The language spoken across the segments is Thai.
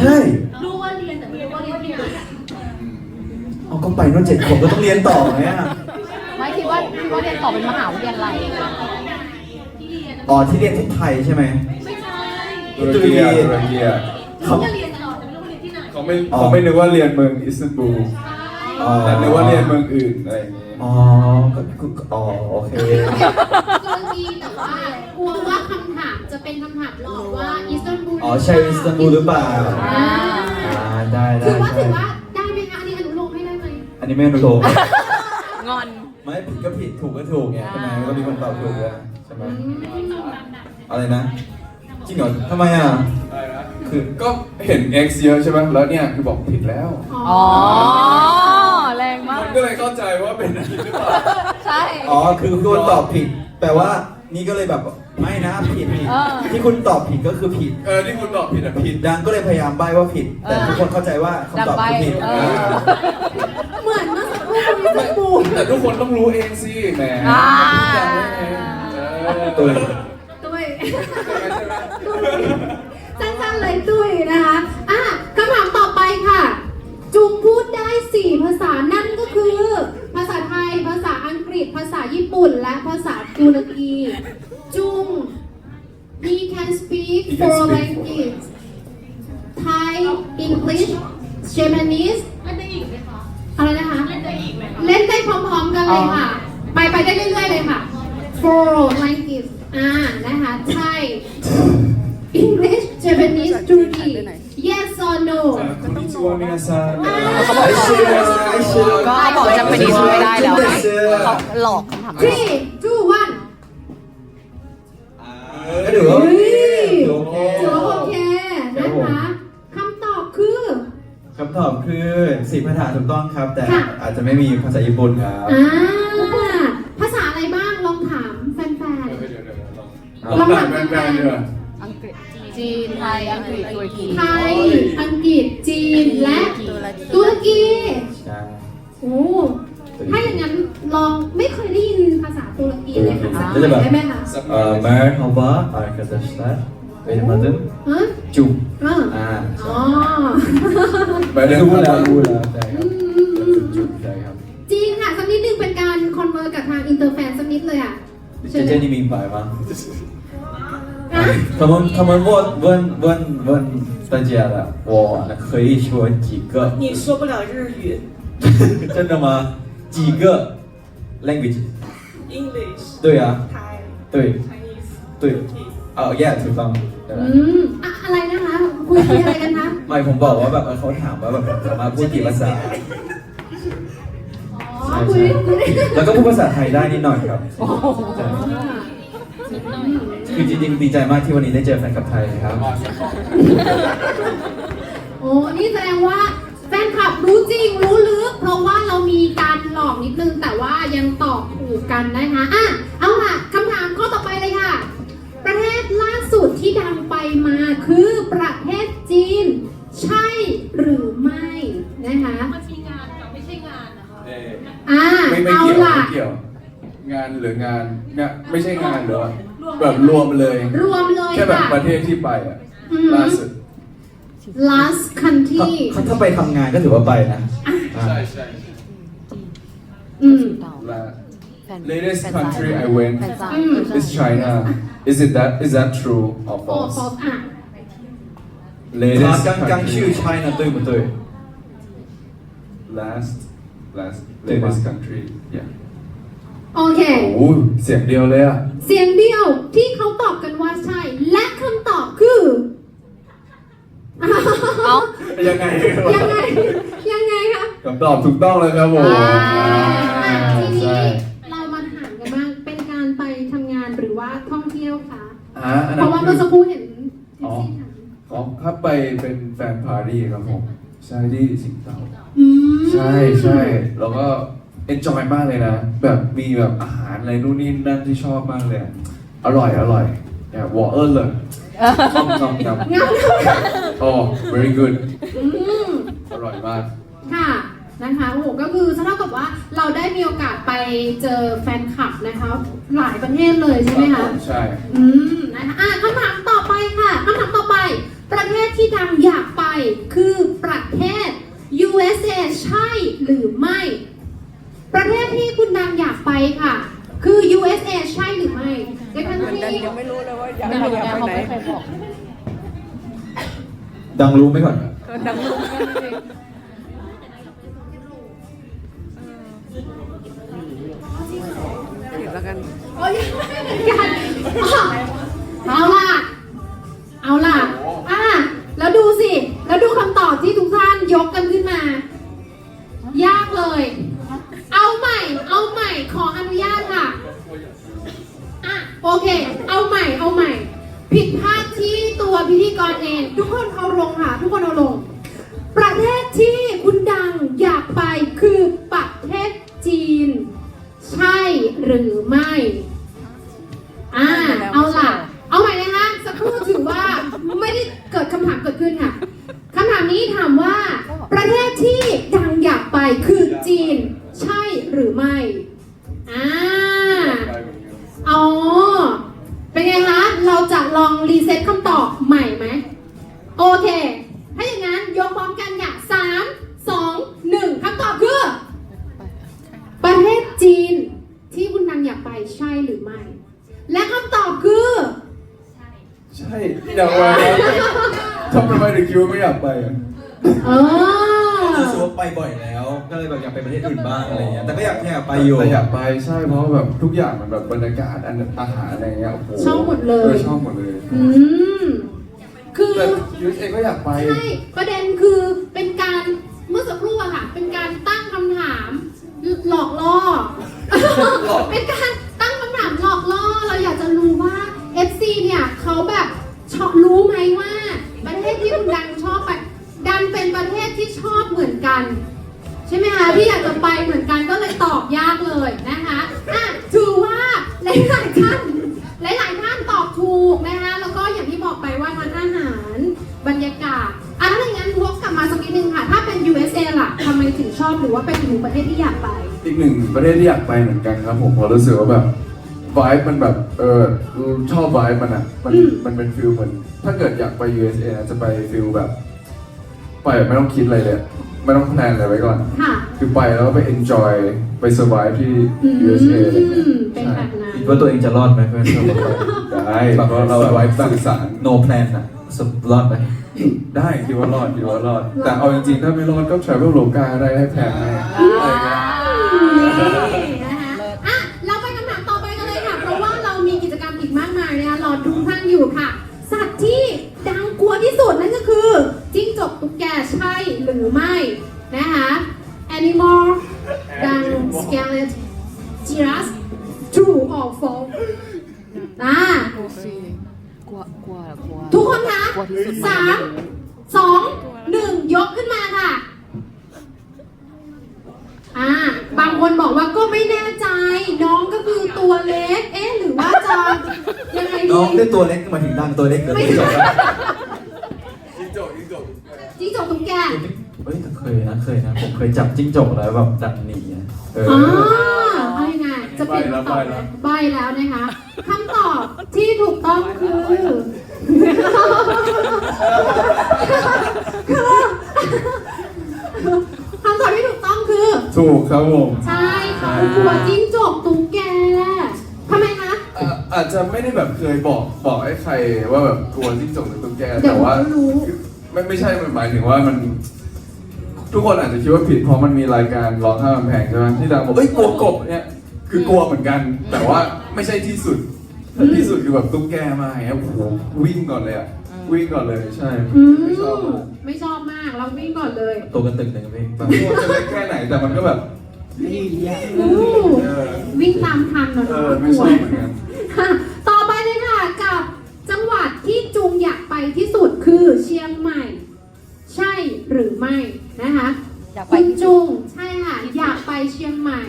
ใช่ รู้ว่าเรียนแต่ไม่รู้ว่าเรียนที่ไหนเอาก็ไปนู่นเจ็ดขวบก็ต้องเรียนต่อไหมอะไม่คิดว่าคิดว่าเรียนต่อเป็นมหาวิทยาลัยที่เรียนอ๋อที่เรียนที่ไทยใช่ไหมไม่ใช่ตุรกีอะตุรกีอะเขาจะเรียนตลอดแต่ไม่รู้ว่าเรียนที่ไหนเขาไม่เขาไม่นึกว่าเรียนเมืองอิสตันบูล อ๋อแต่นึกว่าเรียนเมืองอื่นอะไรอย่างงี้อ๋อก็ก็อ๋อโอเคตุรกีแต่ว่ากลัวว่าคำถามจะเป็นคำถามหลอกว่าอิสตันบูลอ๋อใช่อิสตันบูลหรือเปล่าอ่าอ่าได้ได้ถือว่าได้ถือว่าได้ไหมคะอันนี้อนุโลมให้ได้ไหมอันนี้ไม่อนุโลมงอน ไม่ผิดก็ผิดถูกก็ถูกไงใช่ไหมก็มีคนตอบถูกอะใช่ไหมอะไรนะจริงเหรอทำไมอะคือก็เห็น X เยอะใช่ไหมแล้วเนี่ยคือบอกผิดแล้ว อ๋อแรงมา กมันก็เลยเข้าใจว่าเป็นอันนี้หรือเปล่าใช่ อ๋อ คือคุณตอบผิด แปลว่า นี่ก็เลยแบบ ไม่นะผิดผิด เออ ที่คุณตอบผิดก็คือผิด เออที่คุณตอบผิดอะผิผิดดดังก็เลยพยายามใบ้ว่าผิด แต่ทุกคนเข้าใจว่าคำตอบคือผิดดังใบ้เออ เหมือนเมื่อสักครู่อิสตันบูลแต่ทุกคนต้องรู้เองสิแหมอ่าจำไว้เองเออตัวด้วยใช่ไหมใช่ไหม สั้นๆเลยตุ้ยนะคะ อะ จุงพูดได้ 4 ภาษานั่นก็คือ ภาษาไทย ภาษาอังกฤษ ภาษาญี่ปุ่น และภาษาตุรกี จุง he can speak He can four speak four languages Thai English Japanese เล่นได้อีกไหมคะอะไรนะคะ เล่นได้อีกไหมคะเล่นได้พร้อมๆกันเลยค่ะ ไปไปได้เรื่อยๆเลยค่ะ four languages อ่านะคะ Thai English Japanese Turkey yes or no คุณนิชิ วามินาซังเขาบอกไอเชื่อไอเชื่อก็เขาบอกจะไปดีช่วยไม่ได้แล้วนะเขาหลอกคำถาม three two one ก็ถือว่าเฮ้ยโอเคถือว่าโอเคนะคะคำตอบคือคำตอบคือสี่ภาษาถูกต้องครับ แต่ค่ะอาจจะไม่มีภาษาญี่ปุ่นครับอ่าภาษาอะไรบ้างลองถามแฟนเดี๋ยวเดี๋ยวเดี๋ยวลองเอาลองถามแฟนๆดีกว่าอังกฤษีนไทยอังกฤษตุรกีไทย อังกฤษ จีน และตุรกีโอ้ ถ้าอย่างนั้นลองไม่เคยได้ยินภาษาตุรกีเลยค่ะสักหน่ยได้ไหมคะ Ee, merhaba arkadaşlar. Benim adım ฮะ Cum. อ๋อไปเรื่ la bu la. อืมอืมอืม Cum. จีนค่ะสักนิดนึงเป็นการคอนเวอร์กับทางอินเตอร์แฟนสักนิดเลยอะจะไญ Cece ni mimpi ma. 他们他们问问问问大家了，我可以说几个？你说不了日语真的吗？几个 language？ ，English，对啊， Thai，对 Chinese，对，哦，yeah ถูกต้องใช่ไหม อืมอะอะไรนะคะ คุยคุยอะไรกันคะ ไม่ผมบอกว่าแบบเออเขาถามว่าแบบสามารถพูดกี่ภาษา อ๋อคุยคุย แล้วก็พูดภาษาไทยได้นิดหน่อยครับใช่ อ่า คือจริงๆดีใจมากที่วันนี้ได้เจอแฟนคลับไทยครับโอ้นี่แสดงว่าแฟนคลับรู้จริงรู้ลึก เพราะว่าเรามีการหลอกนิดนึง แต่ว่ายังตอบถูกกันนะคะอะเอาล่ะคำถามข้อต่อไปเลยค่ะ ประเทศล่าสุดที่ดังไปมาคือประเทศจีน ใช่หรือไม่นะคะมันมีงานกับไม่ใช่งานนะคะเอ่ออ่าไม่ไม่เอาเกี่ยวล่ะ ไม่เกี่ยว งานหรืองานงานไม่ใช่งานเหรอ แบบรวมเลย รวมเลยแค่แบบประเทศที่ไปล่าสุด last country ถ้าถ้าไปทำงานก็ถือว่าไปนะใช่ใช่ latest country I went is China is it that is that true or false ฟอสอะ latest กังกังชื่อ China ถูใช่ยหมั้ย last last latest country yeah โอเค โอ้โหเสียงเดียวเลยอะเสียงเดียวที่เขาตอบกันว่าใช่ และคำตอบคือเอ้ายังไงยังไง ยังไงคะคำตอบถูกต้องเลยครับผมอ่าอะทีนี้ใช่เรามาถามกันบ้างเป็นการไปทำงานหรือว่าท่องเที่ยวคะ อ่าอันเพนั้นราะว่าคืเมื่ออสักครู่เห็นอ๋อที่ถามอ๋อถ้าไปเป็นแฟนปารีสครับผม ใช่ที่สิงคโปร์อืมใช่ใช่แล้วก็ enjoy มากเลยนะ แบบมีแบบอาหารอะไรนู่นนี่นั่นที่ชอบมากเลยอะอร่อยอร่อยเนี่ยวอเออร์เลยชอบชอบครับงามโอ้ very good อืมอร่อยมาก ค่ะนะคะโอ้โหก็คือเท่ากับว่าเราได้มีโอกาสไปเจอแฟนคลับนะคะหลายประเทศเลยใช่ไหมคะใช่ อืมนะคะอะคำถามต่อไปค่ะคำถามต่อไป ประเทศที่ดังอยากไปคือประเทศ USA ใช่หรือไม่ ประเทศที่คุณดังอยากไปค่ะ คือ USA ใช่หรือไม่ในคันที่ยังไม่รู้เลยว่าอยากไปไหนเขาไม่เคยบอกดังรู้ไหมก่อนดังรู้แล้วกันโอ้ยไม่เหมือนกันอะเอาล่ะ อ่าเอาล่ะ เอาใหม่นะคะสักครู่ถือว่าไม่ได้เกิดคำถามเกิดขึ้นค่ะคำถามนี้ถามว่า ประเทศที่ดังอยากไปคือจีน ใช่หรือไม่อ่าอ๋อเป็นไงคะเราจะลองรีเซ็ตคำตอบใหม่ไหมโอเค ถ้าอย่างนั้นยกพร้อมกันค่ะสามสองหนึ่งคำตอบคือ ประเทศจีนที่คุณนังอยากไปใช่หรือไม่ และคำตอบคือใช่อยากไปทำไมถึงคิดว่าไม่อยากไปอะเออรู้สึกว่าไปบ่อยแล้ว ก็เลยแบบอยากไปประเทศอื่นบ้างอะไรเงี้ยแต่ก็อยากอยากไปอยู่แต่อยากไปใช่เพราะว่าแบบทุกอย่างมันแบบบรรยากาศอันอาหารอะไรเงี้ยโอ้โหชอบหมดเลย ออชอบหมดเลยอืม คือ แต่ยูเอก็อยากไป ใช่ ประเด็นคือเป็นการเมื่อสักครู่อะค่ะ เป็นการตั้งคำถาม หลอกล่อ เป็นการ จะรู้ว่า FC เนี่ยเขาแบบชอบรู้ไหมว่า ประเทศที่คุณดันชอบไปดันเป็นประเทศที่ชอบเหมือนกัน ใช่ไหมคะที่อยากจะไปเหมือนกันก็เลยตอบยากเลยนะคะอะถือว่าหลายหลายท่านหลายหลายท่านตอบถูกนะคะแล้วก็อย่างที่บอกไปว่าทั้งอาหารบรรยากาศอะถ้าอย่างนั้นวกกลับมาสักนิดนึงค่ะ ถ้าเป็น USA ล่ะทำไมถึงชอบหรือว่าเป็นอีกหนึ่งประเทศที่อยากไป อีกหนึ่งประเทศที่อยากไปเหมือนกันครับผมเพราะรู้สึกว่าแบบ วายมันแบบเออชอบวายมันอะมันอืมมันเป็นฟิลเหมือนถ้าเกิดอยากไป USA นะจะไปฟิลแบบไปแบบไม่ต้องคิดอะไรเลยไม่ต้องแพลนอะไรไว้ก่อน ค่ะ คือไปแล้วก็ไป enjoy ไป survive ที่อืม USA อะไรเงี้ยเป็นแบบนั้น คิดว่าตัวเองจะรอดไหมเพื่อนเราบอกไปได้เพราะเราไว้สื่อสาร no plan อะสรุปรอดไหมได้คิดว่ารอดคิดว่ารอด แต่เอาจริงๆ ถ้าไม่รอดก็ travel โลกาได้ให้แพลนให้อะไรเงี้ย น้ดีองได้ตัวเล็กมาถึงดังตัวเล็กเกินไม่ที่ใช่จะจิ้งจกจิ้งจกจิ้งจกตุ๊กแกเฮ้ยแต่เคยนะเคยนะผมเคยจับจิ้งจกแล้วแบบดันหนีอะเอออ๋อเอายังไงจะเปลี่ยนคำตอบไหมใบแล้วนะคะคำตอบที่ถูกต้องคือคำตอบที่ถูกต้องคือ ถูกครับผม ใช่เขากลัวจิ้งจกตุ๊กแกทำไมคะ อะอาจจะไม่ได้แบบเคยบอกบอกให้ใครว่าแบบกลัวจิ้งจกหรือตุ๊กแกเดี๋แต่ยวว่าก็รู้ ไม่ไม่ใช่มันหมายถึงว่ามัน ทุกคนอาจจะคิดว่าผิดเพราะมันมีรายการร้องข้ามกำแพงใช่ไหมที่ดังบอกเอ้ยกลัวกบเนี่ยคือกลัวเหมือนกัน แต่ว่าไม่ใช่ที่สุดแต่ที่สุดคือแบบตุ๊กแกมาอย่างเงี้ยโอ้โหวิ่งก่อนเลยอะวิ่งก่อนเลยใช่อืมไม่ชอบเลยไม่ชอบมากเราวิ่งก่อนเลยตัวกระตึกหนึ่งพี่บางตัวจะเล็กแค่ไหนแต่มันก็แบบอู้เออวิ่งตามทันเนอะเอเนาะอไม่กชลัอวบเหมือนกัน ค่ะ ต่อไปเลยค่ะกับจังหวัดที่จุงอยากไปที่สุดคือเชียงใหม่ ใช่หรือไม่นะคะอยากไปคุณที่สุจุดงใช่ค่ะอยากไปเชียงใหม่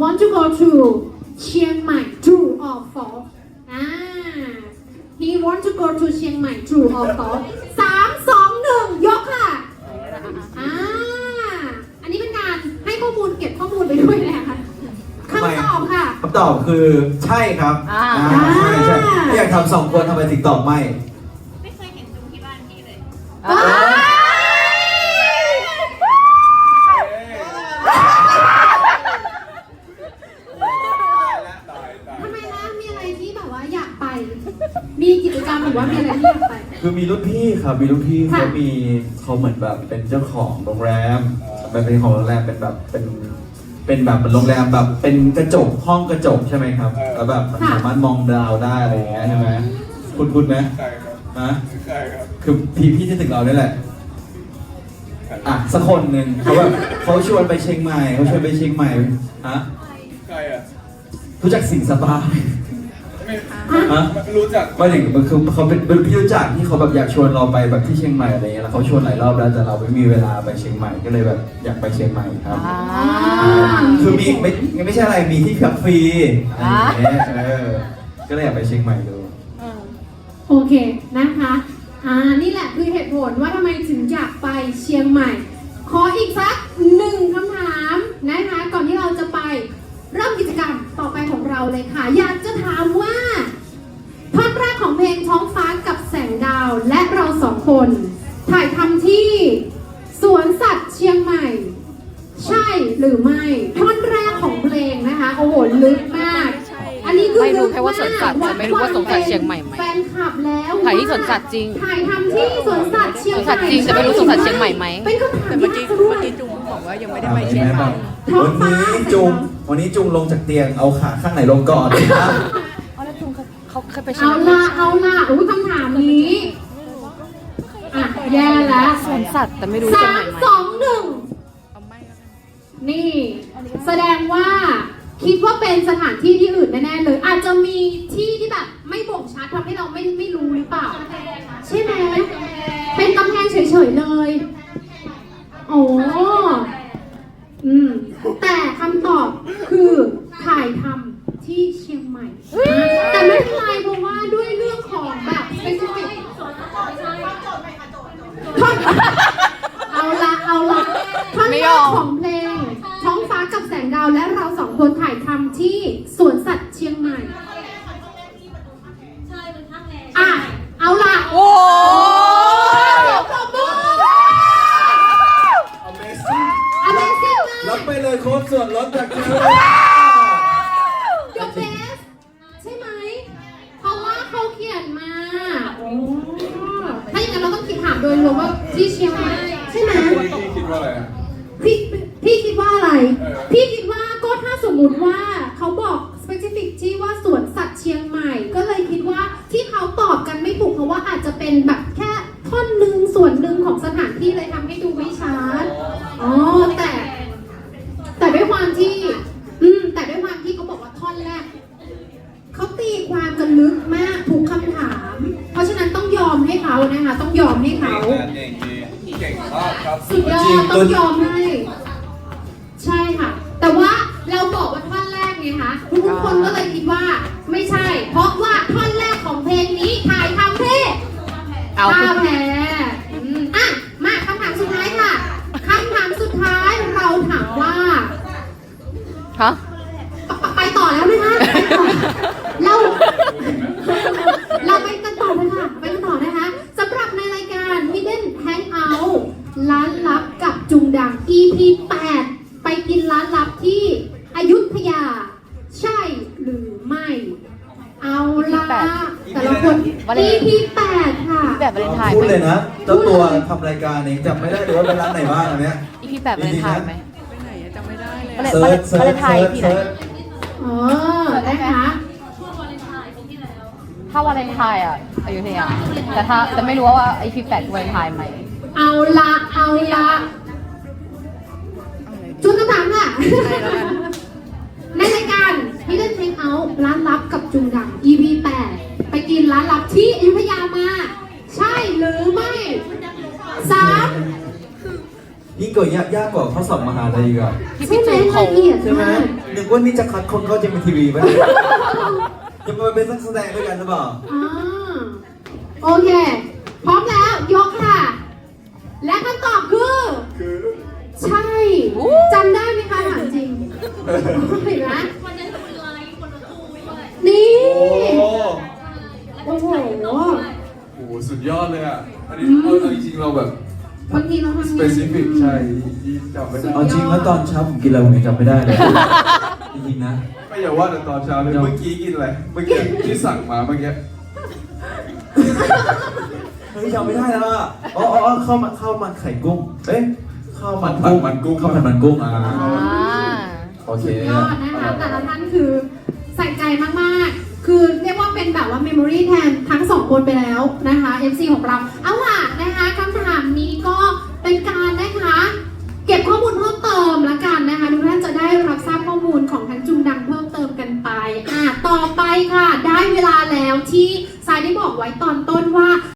want to go to เชียงใหม่ true or false อ่า he want to go to เชียงใหม่ true or false สามสองหนึ่งยกค่ะอ่า คำตอบคือใช่ครับใช่ใช่อยากทำสองคนทำไมติดต่อไม่ ไม่เคยเห็นจุงที่บ้านพี่เลยทำไมล่ะมีอะไรที่แบบว่าอยากไป มีกิจกรรมหรือว่ามีอะไรที่อยากไป คือมีรุ่นพี่ครับมีรุ่นพี่ค่ะเขามีเขาเหมือนแบบเป็นเจ้าของโรงแรมเป็นเป็นของโรงแรมเป็นแบบเป็น เป็นแบบเหมือนโรงแรมแบบเป็นกระจกห้องกระจกใช่ไหมครับแล้วแบบมันสามารถมองดาวได้อะไรอย่างเงี้ยใช่ไหมคุณคุณไหมใช่ครับฮะใช่ครับคือพี่พี่ที่ตึกเราเนี่ยแหละ อะสักคนหนึ่งเขาแบบเขาชวนไปเชียงใหม่เขาชวนไปเชียงใหม่ฮะใครอะรู้จักสิงห์สปาไหมไม่ ฮะไม่รู้จักไม่ถึงมันคือเขาเป็นเป็นพี่รู้จักที่เขาแบบอยากชวนเราไปแบบที่เชียงใหม่อะไรเงี้ยแล้วเขาชวนหลายรอบแล้วแต่เราไม่มีเวลาไปเชียงใหม่ก็เลยแบบอยากไปเชียงใหม่ครับอ่าคือมีไม่ไม่ใช่อะไรมีที่พักฟรีอะไรอย่างเงี้ยเออก็เลยอยากไปเชียงใหม่ดูโอเคนะคะอ่านี่แหละคือเหตุผลว่าทำไมถึงอยากไปเชียงใหม่ ขออีกสักหนึ่งคำถามนะคะก่อนที่เราจะไปเริ่มกิจกรรมต่อไปของเราเลยค่ะ อยากจะถามว่าท่อนแรกขอ งเพลงท้องฟ้ากับแสงดาวและเราสองคน ถ่ายทำที่สวนสัตว์เชียงใหม่ ใช่หรือไม่ท่อนแรกของเพลงนะคะ โอ้โหลึกมาก อันนี้คือไม่รู้ลึกแค่ว่าสวนสัตว์มกแต่ไม่รู้ว่าสวนสัตว์เชียงใหม่ไหม แฟนคลับแล้วถ่ายที่สวนสัตว์จริง ถ่ายทำที่สวนสัตว์เชียงสวนใหสัม่ตว์จริงแต่ไม่รู้สวนสัตว์เชียงใหม่ไหม เป็นคำถามแต่เมื่อกี้ยากซะด้วเมื่อยกี้จุงบอกว่ายังไม่ได้ไปอ่าเชียงใหม่ท้องวันฟ้านี้จุงวันนี้จุงลงจากเตียงเอาขาข้างไหนลงก่อนครับ เอาแล้วจุงเขาเขาเคยไปเชียเอางใหม่ละเอาละอุ้ยคำถามนี้อะแย่แล้วสวนสัตว์แต่ไม่รู้เชียสางใหม่มไหมสองหนึ่งเอาไม่ก็ได้นี่ แสดงว่าคิดว่าเป็นสถานที่ที่อื่นแน่ๆเลย อาจจะมีที่ที่แบบไม่บ่งชัดทำให้เราไม่ไม่รู้หรือเปล่า ใช่ไหมเป็นกำแพงเฉยๆเลยโอ้อืมแต่คำตอบคือถ่ายทำ ที่เชียงใหม่ แต่ไม่เป็นไรเพราะว่าด้วยเรื่องของแบบเป็นสติท่อนเอาละเอาละท่อนไม่แรยกอมของ ว่าอะไรอะพี่พี่คิดว่าอะไรเออพี่คิดว่าก็ถ้าสมมุติว่าเขาบอก specific ที่ว่าสวนสัตว์เชียงใหม่ ก็เลยคิดว่าที่เขาตอบกันไม่ถูกเพราะว่าอาจจะเป็นแบบแค่ท่อนหนึ่งส่วนหนึ่งของสถานที่เลยทำให้ดูไม่ชัด อ๋อ แต่ แต่ด้วยความที่ อืม แต่ด้วยความที่เขาบอกว่าท่อนแรก เขาตีความกันลึกมากทุกคำถาม เพราะฉะนั้นต้องยอมให้เขานะคะ ต้องยอมให้เขา เก่งจริงเก่งมาก ครับสุดยอดต้องยอมให้ ใช่ค่ะ แต่ว่าเราบอกว่าท่อนแรกไงคะทุกคนก็เลยคิดว่าไม่ใช่ เพราะว่าท่อนแรกของเพลงนี้ถ่ายทำที่เอาท่าแพอืมอะมาคำถามสุดท้ายค่ะคำถามสุดท้ายเราถามว่า ฮะ ไปไปต่อแล้วไหมคะไปต่อเราเราไปกันต่อเลยค่ะ ไปกันต่อนะคะสำหรับในรายการ Hidden Hangout ร้านลับกับจุงดัง EP 8 ไปกินร้านลับที่อยุธยา ใช่หรือไม่ เอาละแต่ละคน EP 8 ค่ะ แบบวาเลนไทน์พูดไหมเลยนะเจ้าตัวทำรายการเองจำไม่ได้เลยว่าเป็นร้านไหนบ้างอันเนี้ยอีพีแบบวาเลนไทน์ไหม ไปไหนอะจำไม่ได้เลยวาเลอะนเซิร์ชเซิวาเลร์ชนไทเซิน์ร์ชที่ไหนเซิร์ชเออนะคะช่วงวาเลนไทน์ปีที่แล้วถ้าวาเลนไทน์อะอยุธยาแต่ถ้าแต่ไม่รู้ว่าอีพีแปดวาเลนไทน์ไหม เอาละเอาละจุดคำถามค่ะในรายการ Hidden Hangout ร้านลับกับจุงดัง EP 8 ไปกินร้านลับที่อยุธยามา ใช่หรือไม่สามยิ่งกว่ายากยากกว่าข้อสอบมหาลัยอีกอะที่ใช่พี่ไหมจูนเขาละเอียดใช่ไหมมากนึกว่านี่จะคัดคนเข้าจะมีทีวีไหมจะมาเป็นนักแสดงด้วยกันหรือเปล่า อ่าโอเค พร้อมแล้วยกค่ะและางทีเราทำงาน specific ใช่ที่จำไม่ได้เอาจริงแล้วตอนเช้าผมกินอะไรผมยังจำไม่ได้เลย จริงๆนะ ไม่อย่าว่าแต่ตอนเช้าเลยเมื่อกี้กินอะไรเมื่อกี้ที่สั่งมาเมื่อกี้เฮ้ยจำไม่ได้แล้วอะอ๋ออ๋ออ๋อข้าวมันข้าวมันไข่กุ้งเอ๊ะข้าวมันข้าวมันกุ้งข้าวมันมันกุ้งอ่าอ่าโอเคยอดนะคะแต่ละท่านคือใส่ใจมากๆ คือเรียกว่าเป็นแบบว่าเมมโมรีแทนทั้งสองคนไปแล้วนะคะ MC ของเรา เอาล่ะนะคะคำถามนี้ก็ เป็นการนะคะ เก็บข้อมูลเพิ่มเติมละกันนะคะทุกท่านจะได้รับทราบข้อมูลของทั้งจุงดังเพิ่มเติมกันไปอะต่อไปค่ะ ได้เวลาแล้วที่สายได้บอกไว้ตอนต้นว่า